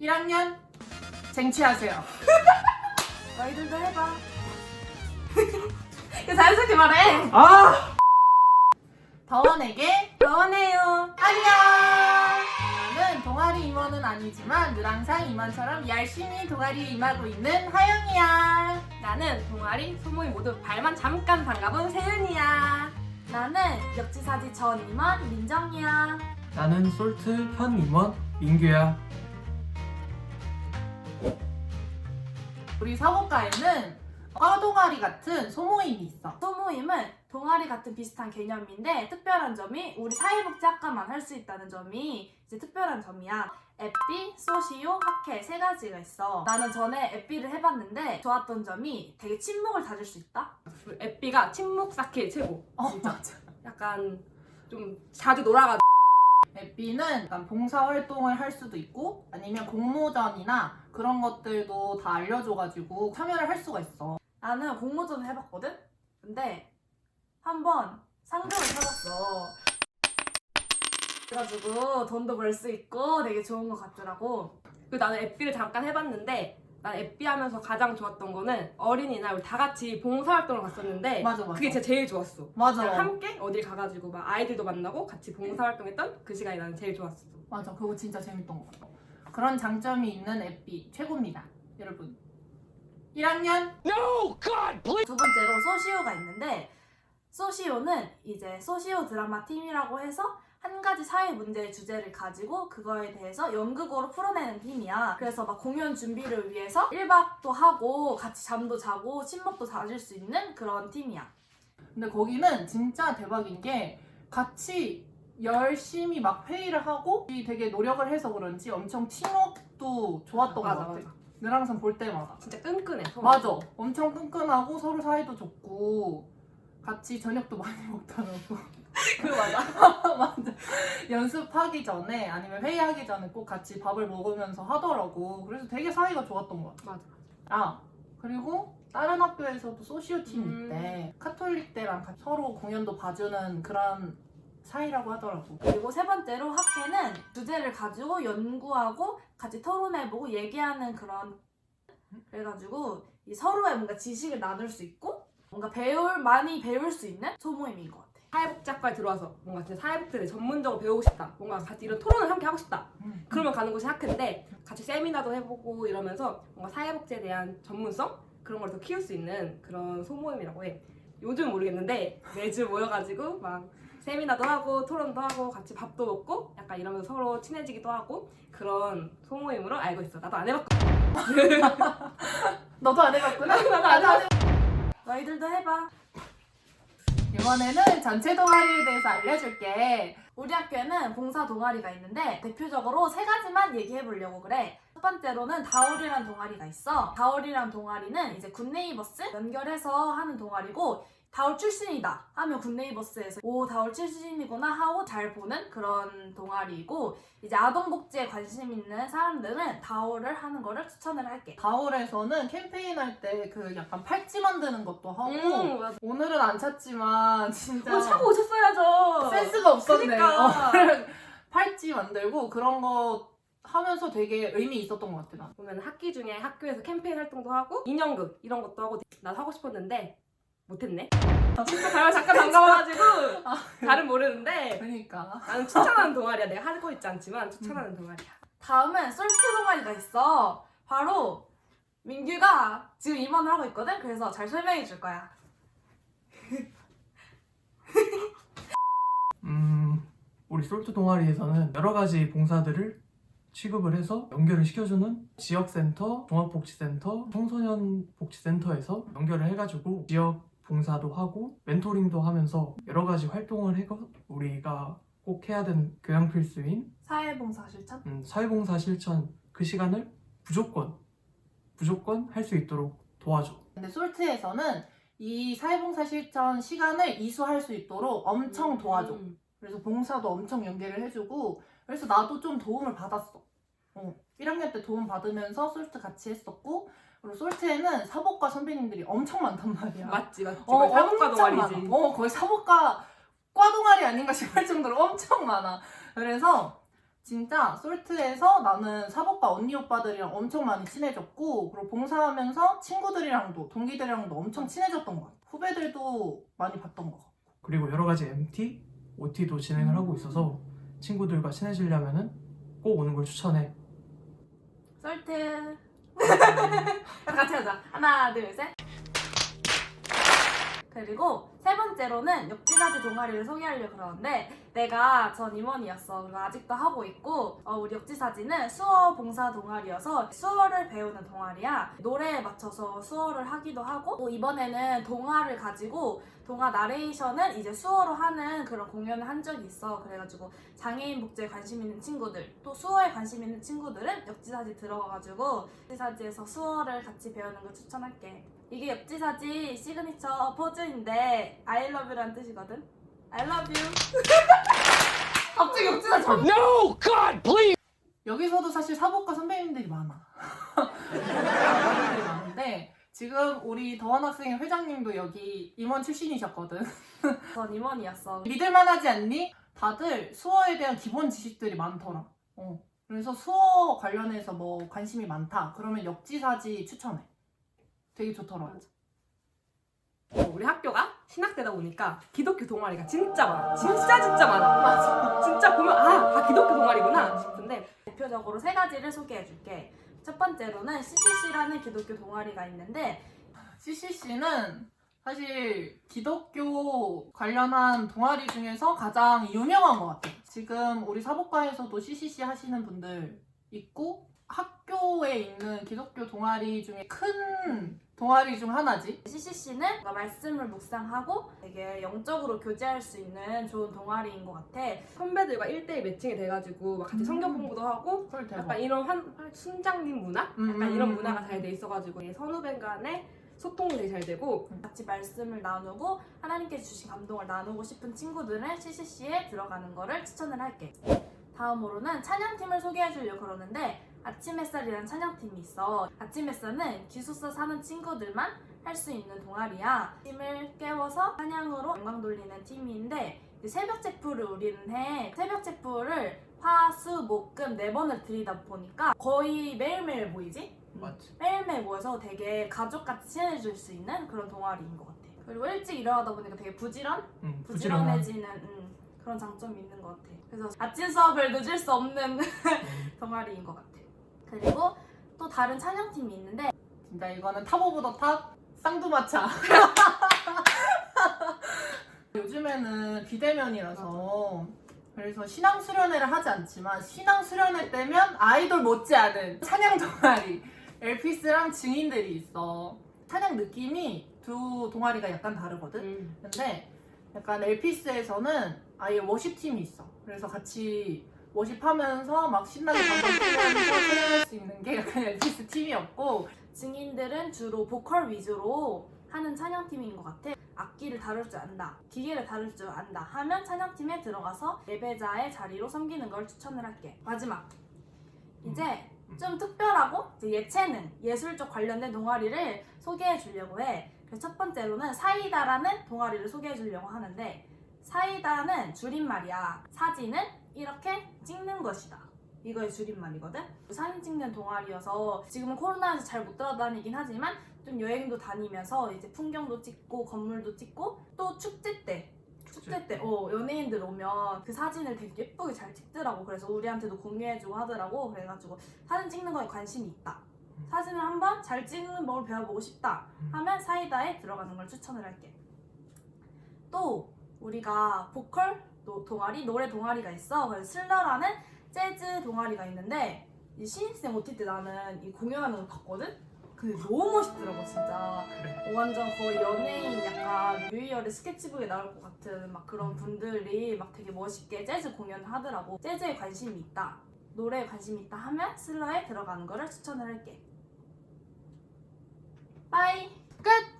1학년 쟁취하세요. 너희들도 해봐. 야, 자연스럽게 말해. 아! 다원에게 너원해요. 안녕! 나는 동아리 임원은 아니지만 늘 항상 임원처럼 열심히 동아리에 임하고 있는 하영이야. 나는 동아리, 소모임 모두 발만 잠깐 담가본 세윤이야. 나는 역지사지 전 임원 민정이야. 나는 솔트 현 임원 민규야. 우리 사고과에는 과동아리 같은 소모임이 있어. 소모임은 동아리 같은 비슷한 개념인데 특별한 점이 우리 사회복지학과만 할 수 있다는 점이 이제 특별한 점이야. 에삐, 소시오, 학회 세 가지가 있어. 나는 전에 에삐를 해봤는데 좋았던 점이 되게 친목을 다질 수 있다. 그 에삐가 침묵 쌓기 최고. 어, 맞아. 약간 좀 자주 놀아가. 에피는 약간 봉사활동을 할 수도 있고 아니면 공모전이나 그런 것들도 다 알려줘가지고 참여를 할 수가 있어. 나는 공모전을 해봤거든? 근데 한 번 상금을 타봤어. 그래가지고 돈도 벌 수 있고 되게 좋은 것 같더라고. 그 나는 에삐를 잠깐 해봤는데 난 에삐 하면서 가장 좋았던 거는 어린이날 우리 다 같이 봉사활동을 갔었는데 맞아 맞아. 그게 진짜 제일 좋았어. 맞아. 그냥 함께 어딜 가가지고 막 아이들도 만나고 같이 봉사활동했던 그 시간이 나는 제일 좋았어. 맞아. 그거 진짜 재밌던 것 같아. 그런 장점이 있는 에피 최고입니다. 여러분. 1학년 두 번째로 소시오가 있는데 소시오는 이제 소시오 드라마 팀이라고 해서 한 가지 사회 문제의 주제를 가지고 그거에 대해서 연극으로 풀어내는 팀이야. 그래서 막 공연 준비를 위해서 1박도 하고 같이 잠도 자고 친목도 다질 수 있는 그런 팀이야. 근데 거기는 진짜 대박인 게 같이 열심히 막 회의를 하고 되게 노력을 해서 그런지 엄청 팀워크도 좋았던 맞아, 것 같아. 맞아. 늘 항상 볼 때마다. 진짜 끈끈해. 서로. 맞아. 엄청 끈끈하고 서로 사이도 좋고 같이 저녁도 많이 먹더라고. 그 맞아. 맞아. 연습하기 전에 아니면 회의하기 전에 꼭 같이 밥을 먹으면서 하더라고. 그래서 되게 사이가 좋았던 것 같아. 맞아. 아 그리고 다른 학교에서도 소시오 팀이 음. 있대. 카톨릭 때랑 같이 서로 공연도 봐주는 그런 사이라고 하더라고. 그리고 세 번째로 학회는 주제를 가지고 연구하고 같이 토론해보고 얘기하는 그런 그래가지고 이 서로의 뭔가 지식을 나눌 수 있고 뭔가 배울 많이 배울 수 있는 소모임인 것 같아. 사회복지학과에 들어와서 뭔가 진짜 사회복지를 전문적으로 배우고 싶다. 뭔가 같이 이런 토론을 함께 하고 싶다. 음. 그러면 가는 곳이 학회인데 같이 세미나도 해보고 이러면서 뭔가 사회복지에 대한 전문성 그런 걸 더 키울 수 있는 그런 소모임이라고 해. 요즘 모르겠는데 매주 모여가지고 막 세미나도 하고 토론도 하고 같이 밥도 먹고 약간 이러면서 서로 친해지기도 하고 그런 소모임으로 알고 있어. 나도 안 해봤거든. 너도 안 해봤구나? 나도 안 해봤어. 너희들도 해봐. 이번에는 전체 동아리에 대해서 알려줄게. 우리 학교에는 봉사 동아리가 있는데 대표적으로 세 가지만 얘기해 보려고 그래. 첫 번째로는 다올이란 동아리가 있어. 다올이란 동아리는 이제 굿네이버스 연결해서 하는 동아리고 다올 출신이다 하면 굿네이버스에서 오 다올 출신이구나 하고 잘 보는 그런 동아리이고 이제 아동복지에 관심 있는 사람들은 다올을 하는 거를 추천을 할게. 가을에서는 캠페인 할 때 그 약간 팔찌 만드는 것도 하고 음, 맞아. 오늘은 안 찼지만 진짜 어, 차고 오셨어야죠. 센스가 없었네. 그니까. 어, 팔찌 만들고 그런 거 하면서 되게 의미 있었던 것 같아 나. 보면 학기 중에 학교에서 캠페인 활동도 하고 인형극 이런 것도 하고 나 하고 싶었는데 못했네. 진짜 가면 잠깐 반가워가지고 잘은 모르는데 그러니까 나는 추천하는 동아리야. 내가 하고 있지 않지만 추천하는 동아리야. 다음은 솔트 동아리가 있어. 바로 민규가 지금 임원을 하고 있거든. 그래서 잘 설명해 줄 거야. 음, 우리 솔트 동아리에서는 여러 가지 봉사들을 취급을 해서 연결을 시켜주는 지역센터, 종합복지센터, 청소년 복지센터에서 연결을 해가지고 지역 봉사도 하고 멘토링도 하면서 여러 가지 활동을 해서 우리가 꼭 해야 되는 교양 필수인 사회봉사 실천. 음, 사회봉사 실천 그 시간을 무조건 무조건 할 수 있도록 도와줘. 근데 솔트에서는 이 사회봉사 실천 시간을 이수할 수 있도록 엄청 도와줘. 음. 그래서 봉사도 엄청 연계를 해주고 그래서 나도 좀 도움을 받았어. 어, 1학년 때 도움 받으면서 솔트 같이 했었고 그리고 솔트에는 사복과 선배님들이 엄청 많단 말이야. 맞지 맞지. 어, 거의 사복과 엄청 동아리지. 많아. 어, 거의 사복과 과 동아리 아닌가 싶을 정도로 엄청 많아. 그래서 진짜 솔트에서 나는 사복과 언니 오빠들이랑 엄청 많이 친해졌고 그리고 봉사하면서 친구들이랑도 동기들이랑도 엄청 친해졌던 것 같아. 후배들도 많이 봤던 것 같아. 그리고 여러 가지 MT, OT도 진행을 하고 있어서 친구들과 친해지려면은 꼭 오는 걸 추천해. 솔트. 같이 하자. 하나, 둘, 셋. 그리고 세 번째로는 역지사지 동아리를 소개하려고 그러는데 내가 전 임원이었어. 그리고 아직도 하고 있고 어, 우리 역지사지는 수어 봉사 동아리여서 수어를 배우는 동아리야. 노래에 맞춰서 수어를 하기도 하고 또 이번에는 동화를 가지고 동화 나레이션을 이제 수어로 하는 그런 공연을 한 적이 있어. 그래가지고 장애인 복지에 관심 있는 친구들 또 수어에 관심 있는 친구들은 역지사지 들어가가지고 역지사지에서 수어를 같이 배우는 걸 추천할게 이게 역지사지 시그니처 포즈인데 I love you란 뜻이거든 I love you 갑자기 역지사지 No, God, please. 여기서도 사실 사복과 선배님들이 많아. 선배님들이 많은데 지금 우리 더원 학생의 회장님도 여기 임원 출신이셨거든. 전 임원이었어 믿을만하지 않니? 다들 수어에 대한 기본 지식들이 많더라. 어. 그래서 수어 관련해서 뭐 관심이 많다. 그러면 역지사지 추천해. 되게 좋더라고. 맞아. 어, 우리 학교가 신학대다 보니까 기독교 동아리가 진짜 많아. 진짜 진짜 많아. 맞아. 진짜 보면 아, 다 기독교 동아리구나 싶은데 대표적으로 세 가지를 소개해 줄게 첫 번째로는 CCC라는 기독교 동아리가 있는데 CCC는 사실 기독교 관련한 동아리 중에서 가장 유명한 것 같아요. 지금 우리 사복과에서도 CCC 하시는 분들 있고 학교에 있는 기독교 동아리 중에 큰 동아리 중 하나지. CCC는 말씀을 묵상하고 되게 영적으로 교제할 수 있는 좋은 동아리인 것 같아 선배들과 1대1 매칭이 돼가지고 막 같이 음. 성경 공부도 하고 헐 대박. 약간 이런 환, 환- 순장님 문화? 음, 약간 음, 이런 음, 문화가 음. 잘돼 있어가지고 이 선후배 간의 소통이 되게 잘 되고 같이 말씀을 나누고 하나님께 주신 감동을 나누고 싶은 친구들은 CCC에 들어가는 거를 추천을 할게. 다음으로는 찬양팀을 소개해 주려고 그러는데 아침 햇살이라는 찬양팀이 있어. 아침 햇살은 기숙사 사는 친구들만 할 수 있는 동아리야. 팀을 깨워서 찬양으로 영광 돌리는 팀인데 새벽 제풀을 우리는 해. 새벽 제풀을 화, 수, 목, 금 네 번을 들이다 보니까 거의 매일매일 모이지? 맞지? 매일매일 모여서 되게 가족같이 친해질 수 있는 그런 동아리인 것 같아. 그리고 일찍 일어나다 보니까 되게 부지런? 응, 부지런한. 부지런해지는 음, 그런 장점이 있는 것 같아. 그래서 아침 수업을 늦을 수 없는 응. 동아리인 것 같아. 그리고 또 다른 찬양팀이 있는데 진짜 이거는 탑 오브 더탑 쌍두마차. 요즘에는 비대면이라서 그래서 신앙 수련회를 하지 않지만 신앙 수련회 때면 아이돌 못지않은 찬양 동아리 엘피스랑 증인들이 있어. 찬양 느낌이 두 동아리가 약간 다르거든. 근데 약간 엘피스에서는 아예 워십팀이 있어. 그래서 같이 워십하면서 막 신나게 방방 뛰면서 찬양할 수 있는 게 약간 엘피스 팀이었고 증인들은 주로 보컬 위주로 하는 찬양팀인 것 같아. 악기를 다룰 줄 안다, 기계를 다룰 줄 안다 하면 찬양팀에 들어가서 예배자의 자리로 섬기는 걸 추천을 할게. 마지막. 이제 좀 특별하고 이제 예체능, 예술 쪽 관련된 동아리를 소개해 주려고 해. 그래서 첫 번째로는 사이다라는 동아리를 소개해 주려고 하는데 사이다는 줄임말이야. 사진을 이렇게 찍는 것이다. 이거의 줄임말이거든. 사진 찍는 동아리여서 지금은 코로나에서 잘 못 돌아다니긴 하지만 좀 여행도 다니면서 이제 풍경도 찍고 건물도 찍고 또 축제 때 축제 때 어, 연예인들 오면 그 사진을 되게 예쁘게 잘 찍더라고. 그래서 우리한테도 공유해주고 하더라고. 그래가지고 사진 찍는 거에 관심이 있다. 사진을 한번 잘 찍는 법을 배워보고 싶다 하면 사이다에 들어가는 걸 추천을 할게. 또 우리가 보컬 도- 동아리, 노래 동아리가 있어. 그래서 슬러라는 재즈 동아리가 있는데 이 신입생 OT 때 나는 이 공연하는 거 봤거든? 근데 너무 멋있더라고 진짜. 완전 거의 연예인 약간 뮤이얼의 스케치북에 나올 것 같은 막 그런 분들이 막 되게 멋있게 재즈 공연을 하더라고 재즈에 관심이 있다 노래에 관심이 있다 하면 슬러에 들어가는 거를 추천을 할게 빠이 끝!